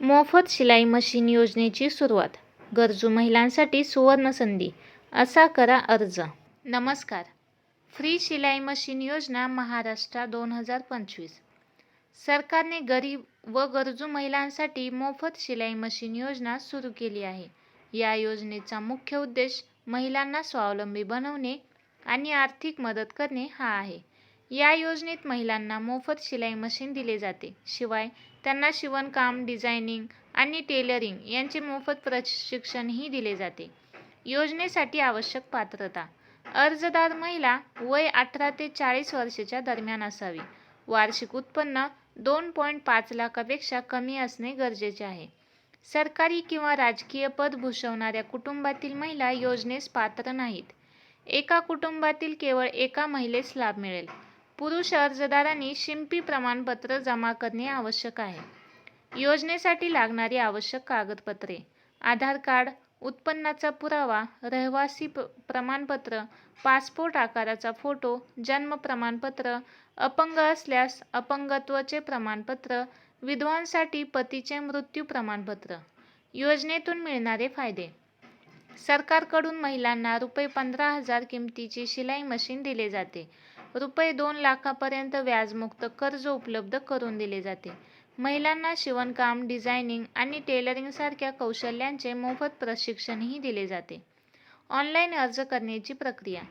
मोफत शिलाई मशीन योजनेची सुरुवात. गरजू महिलांसाठी सुवर्णसंधी असा करा अर्ज. नमस्कार. फ्री शिलाई मशीन योजना महाराष्ट्र दोन हजार पंचवीस. सरकारने गरीब व गरजू महिलांसाठी मोफत शिलाई मशीन योजना सुरू केली आहे. या योजनेचा मुख्य उद्देश महिलांना स्वावलंबी बनवणे आणि आर्थिक मदत करणे हा आहे. या योजनेत महिलांना मोफत शिलाई मशीन दिले जाते. शिवाय त्यांना शिवणकाम डिझायनिंग आणि टेलरिंग यांचे मोफत प्रशिक्षणही दिले जाते. योजनेसाठी आवश्यक पात्रता. अर्जदार महिला वय अठरा ते चाळीस वर्षाच्या दरम्यान असावी. वार्षिक उत्पन्न दोन पॉईंट पाच लाखापेक्षा कमी असणे गरजेचे आहे. सरकारी किंवा राजकीय पद भूषवणाऱ्या कुटुंबातील महिला योजनेस पात्र नाहीत. एका कुटुंबातील केवळ एका महिलेस लाभ मिळेल. पुरुष अर्जदारांनी शिंपी प्रमाणपत्र जमा करणे आवश्यक आहे. योजनेसाठी लागणारी आवश्यक कागदपत्रे आधार कार्ड उत्पन्नाचा पुरावा रहिवासी प्रमाणपत्र पासपोर्ट आकाराचा फोटो जन्म प्रमाणपत्र अपंग असल्यास अपंगत्वाचे प्रमाणपत्र विधवांसाठी पतीचे मृत्यू प्रमाणपत्र योजनेतून मिळणारे फायदे. सरकारकडून महिलांना रुपये पंधरा हजार किमतीची शिलाई मशीन दिले जाते. रुपये दोन लाखापर्यंत व्याजमुक्त कर्ज उपलब्ध करून दिले जाते. महिलांना शिवणकाम डिझायनिंग आणि टेलरिंगसारख्या कौशल्यांचे मोफत प्रशिक्षणही दिले जाते. ऑनलाईन अर्ज करण्याची प्रक्रिया.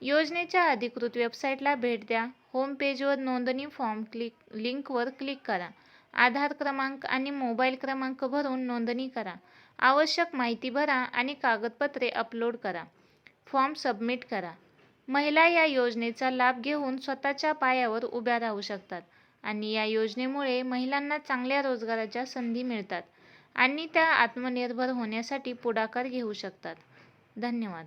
योजनेच्या अधिकृत वेबसाईटला भेट द्या. होम पेजवर नोंदणी फॉर्म क्लिक लिंकवर क्लिक करा. आधार क्रमांक आणि मोबाईल क्रमांक भरून नोंदणी करा. आवश्यक माहिती भरा आणि कागदपत्रे अपलोड करा. फॉर्म सबमिट करा. महिला या योजनेचा लाभ घेऊन स्वतःच्या पायावर उभ्या राहू शकतात आणि या योजनेमुळे महिलांना चांगल्या रोजगाराच्या संधी मिळतात आणि त्या आत्मनिर्भर होण्यासाठी पुढाकार घेऊ शकतात. धन्यवाद.